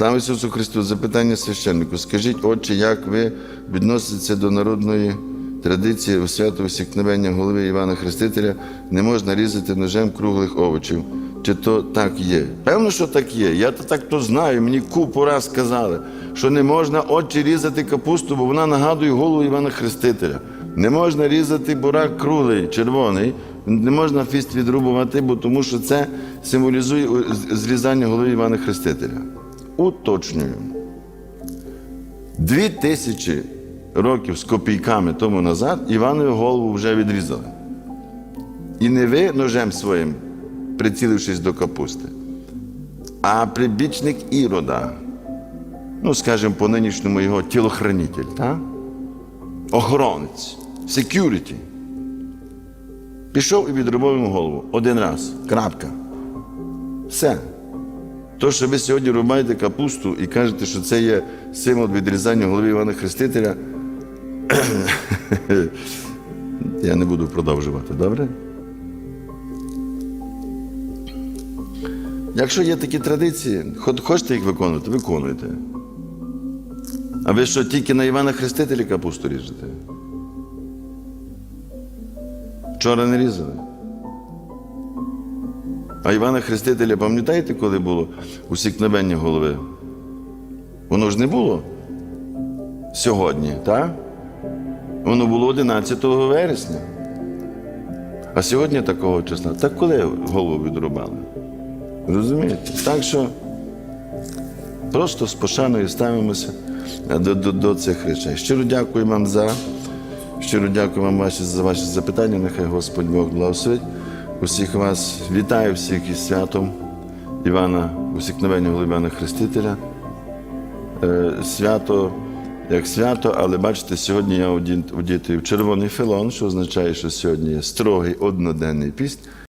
Слава Ісусу Христу! Запитання священнику. Скажіть, отче, як ви відноситеся до народної традиції у свято усікновення голови Івана Хрестителя не можна різати ножем круглих овочів? Чи то так є? Певно, що так є. Я то так то знаю. Мені купу раз сказали, що не можна отче різати капусту, бо вона нагадує голову Івана Хрестителя. Не можна різати бурак круглий, червоний, не можна фіст відрубувати, бо тому що це символізує зрізання голови Івана Хрестителя. Уточнюю. Дві тисячі років з копійками тому назад Іванову голову вже відрізали. І не ви ножем своїм, прицілившись до капусти, а прибічник Ірода. Ну, скажімо, по нинішньому його тілохранитель, так? охоронець, security. Пішов і відрубав йому голову один раз. Крапка. Все. То, що ви сьогодні рубаєте капусту і кажете, що це є символ відрізання голови Івана Хрестителя, я не буду продовжувати, добре? Якщо є такі традиції, хочете їх виконувати, виконуйте. А ви що, тільки на Івана Хрестителя капусту ріжете? Вчора не різали. А Івана Хрестителя, пам'ятаєте, коли було усікновення голови? Воно ж не було сьогодні, так? Воно було 11 вересня. А сьогодні такого числа. Так коли голову відрубали? Розумієте? Так що просто з пошаною ставимося до, до, до цих речей. Щиро дякую вам за. Щиро дякую вам за ваші запитання. Нехай Господь Бог благословить. Усіх вас вітаю всіх із святом Івана, усікновення Голубяна Хрестителя. Е, свято як свято, але бачите, сьогодні я одітий в червоний філон, що означає, що сьогодні є строгий одноденний піст.